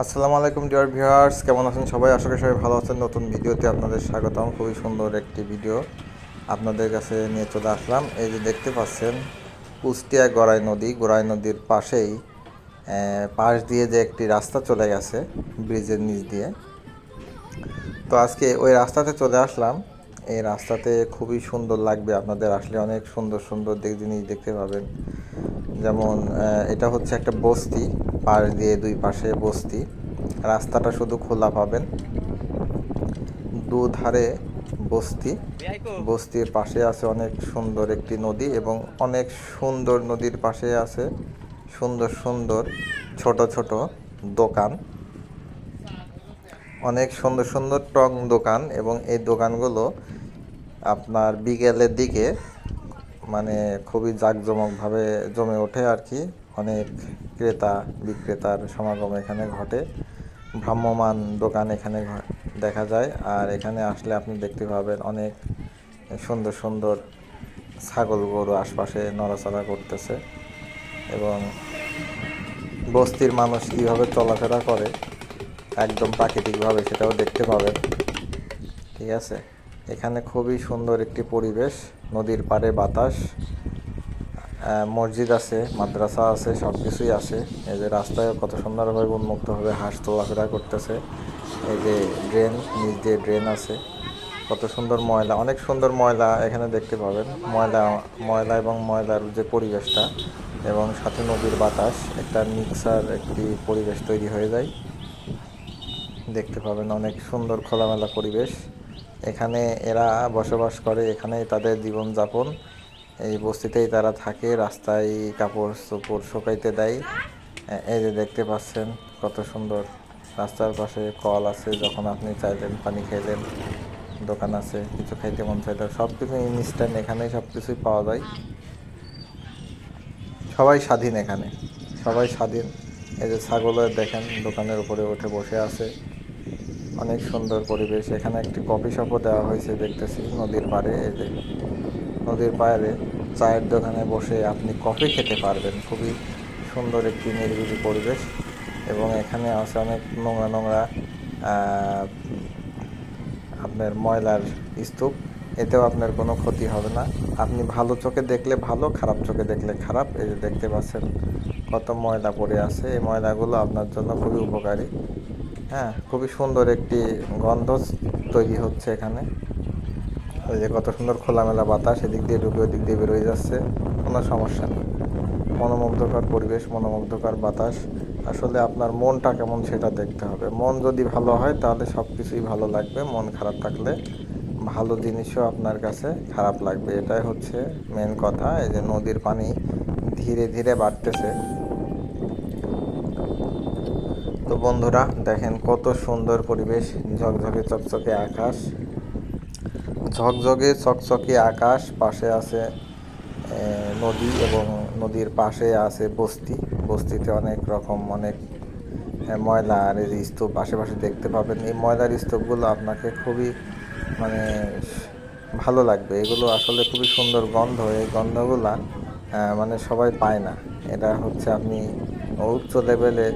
আসসালামু আলাইকুম, dear viewers. কেমন আছেন সবাই? আশা করি সবাই ভালো আছেন। নতুন ভিডিওতে আপনাদের স্বাগতম। খুবই সুন্দর একটি ভিডিও আপনাদের কাছে নিয়ে চলে আসলাম। এই যে দেখতে পাচ্ছেন, কুষ্টিয়া গড়াই নদী। গড়াই নদীর পাশেই পাশ দিয়ে যে একটি রাস্তা চলে গেছে, ব্রিজের নিচ দিয়ে। তো আজকে ওই রাস্তাতে চলে আসলাম। এই রাস্তাতে খুবই সুন্দর লাগবে আপনাদের। আসলে অনেক সুন্দর সুন্দর দিক জিনিস দেখতে পাবেন। যেমন এটা হচ্ছে একটা বস্তি। পাশ দিয়ে দুই পাশে বস্তি। রাস্তাটা শুধু খোলা পাবেন। দুধারে বস্তি। বস্তির পাশে আছে অনেক সুন্দর একটি নদী এবং অনেক সুন্দর নদীর পাশে আছে সুন্দর সুন্দর ছোট ছোট দোকান। অনেক সুন্দর সুন্দর টং দোকান এবং এই দোকানগুলো আপনার বিকেলের দিকে মানে খুবই জাঁকজমকভাবে জমে ওঠে আর কি। অনেক ক্রেতা, বিক্রেতার সমাগম এখানে ঘটে। ভ্রাম্যমান দোকান এখানে দেখা যায়। আর এখানে আসলে আপনি দেখতে পাবেন অনেক সুন্দর সুন্দর ছাগল গরু আশপাশে নড়াচড়া করতেছে এবং বস্তির মানুষ কীভাবে চলাফেরা করে একদম প্রাকৃতিকভাবে সেটাও দেখতে পাবেন। ঠিক আছে? এখানে খুবই সুন্দর একটি পরিবেশ, নদীর পাড়ে বাতাস। মসজিদ আছে, মাদ্রাসা আছে সব কিছুই আছে। এই যে রাস্তায় কত সুন্দরভাবে উন্মুক্তভাবে হাঁস চলাফেরা করতেছে। এই যে ড্রেন, নিচ দিয়ে ড্রেন আছে। কত সুন্দর ময়লা, অনেক সুন্দর ময়লা এখানে দেখতে পাবেন। ময়লা ময়লা এবং ময়লার যে পরিবেশটা এবং সাথে নদীর বাতাস, একটা মিক্সার, একটি পরিবেশ তৈরি হয়ে যায়। দেখতে পাবেন অনেক সুন্দর খোলামেলা পরিবেশ। এখানে এরা বসবাস করে, এখানেই তাদের জীবনযাপন। এই বস্তিতেই তারা থাকে, রাস্তায় কাপড় চোপড় শুকাইতে দেয়। এই যে দেখতে পাচ্ছেন কত সুন্দর। রাস্তার পাশে কল আছে, যখন আপনি চাইলেন পানি খাইলেন দোকান আছে, কিছু খাইতে মন চাইলে সব কিছু ইনস্ট্যান্ট এখানেই সব কিছুই পাওয়া যায়। সবাই স্বাধীন এখানে। সবাই স্বাধীন। এই যে ছাগলের দেখেন, দোকানের উপরে উঠে বসে আছে। অনেক সুন্দর পরিবেশ। এখানে একটি কফি শপও দেওয়া হয়েছে দেখতেছি, নদীর পাড়ে। এই যে নদীর পাড়ে চায়ের দোকানে বসে আপনি কফি খেতে পারবেন। খুবই সুন্দর একটি নিরিবিলি পরিবেশ এবং এখানে আছে অনেক নোংরা নোংরা আপনার ময়লার স্তূপ। এতেও আপনার কোনো ক্ষতি হবে না। আপনি ভালো চোখে দেখলে ভালো, খারাপ চোখে দেখলে খারাপ। এই যে দেখতে পাচ্ছেন কত ময়লা পড়ে আছে। এই ময়লাগুলো আপনার জন্য খুবই উপকারী। হ্যাঁ খুবই সুন্দর একটি গন্ধ তৈরি হচ্ছে এখানে। ওই যে কত সুন্দর খোলামেলা বাতাস, এদিক দিয়ে ঢুকে ওদিক দিয়ে বেরোয় যাচ্ছে। কোনো সমস্যা নেই। মনোমুগ্ধকর পরিবেশ, মনোমুগ্ধকর বাতাস। আসলে আপনার মনটা কেমন সেটা দেখতে হবে। মন যদি ভালো হয়, তাহলে সব কিছুই ভালো লাগবে। মন খারাপ থাকলে ভালো জিনিসও আপনার কাছে খারাপ লাগবে। এটাই হচ্ছে মেন কথা। এই যে নদীর পানি ধীরে ধীরে বাড়তেছে। তো বন্ধুরা, দেখেন কত সুন্দর পরিবেশ, ঝকঝকে চকচকে আকাশ। ঝকঝকে চকচকে আকাশ, পাশে আছে নদী এবং নদীর পাশে আছে বস্তি। বস্তিতে অনেক রকম, অনেক ময়লা আর এই স্তূপ আশেপাশে দেখতে পাবেন। এই ময়লার স্তূপগুলো আপনাকে খুবই মানে ভালো লাগবে। এগুলো আসলে খুবই সুন্দর গন্ধ। এই গন্ধগুলা মানে সবাই পায় না। এটা হচ্ছে আপনি উচ্চ লেভেলে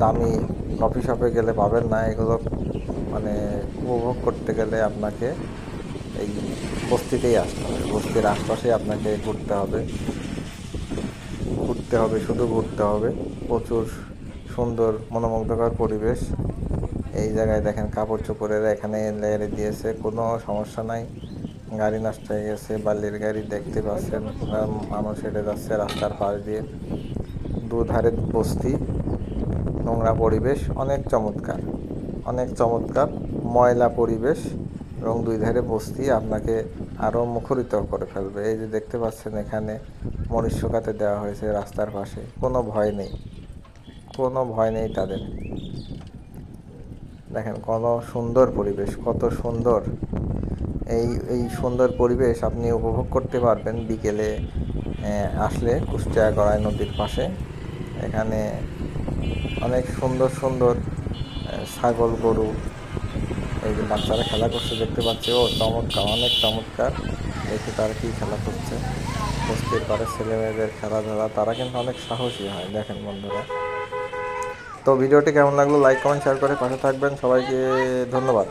দামি কফি শপে গেলে পাবেন না। এগুলো মানে উপভোগ করতে গেলে আপনাকে এই বস্তিতেই আসতে হবে। বস্তির আশপাশেই আপনাকে ঘুরতে হবে। ঘুরতে হবে, শুধু ঘুরতে হবে। প্রচুর সুন্দর মনোমুগ্ধকর পরিবেশ। এই জায়গায় দেখেন কাপড় চোপড়ের এখানে লেয়ারে দিয়েছে, কোনো সমস্যা নাই। গাড়ি নষ্ট হয়ে গেছে, বালির গাড়ি দেখতে পাচ্ছেন। মানুষ হেঁটে যাচ্ছে রাস্তার পাশ দিয়ে। দুধারে বস্তি, নোংরা পরিবেশ, অনেক চমৎকার। অনেক চমৎকার ময়লা পরিবেশ। এবং দুই ধারে বস্তি আপনাকে আরও মুখরিত করে ফেলবে। এই যে দেখতে পাচ্ছেন এখানে মরিচ শুকাতে দেওয়া হয়েছে রাস্তার পাশে। কোনো ভয় নেই। কোনো ভয় নেই তাদের। দেখেন কত সুন্দর পরিবেশ, কত সুন্দর। এই এই সুন্দর পরিবেশ আপনি উপভোগ করতে পারবেন বিকেলে আসলে কুষ্টিয়া গড়াই নদীর পাশে। এখানে অনেক সুন্দর সুন্দর ছাগল, গরু এই যে বাচ্চারা খেলা করছে, দেখতে পাচ্ছি, ও চমৎকার, অনেক চমৎকার। দেখে তারা কী খেলা করছে। বুঝতে পারে ছেলে মেয়েদের খেলাধুলা, তারা কিন্তু অনেক সাহসী হয়, দেখেন বন্ধুরা। তো ভিডিওটি কেমন লাগল লাইক কমেন্ট শেয়ার করে পাশে থাকবেন। সবাইকে ধন্যবাদ।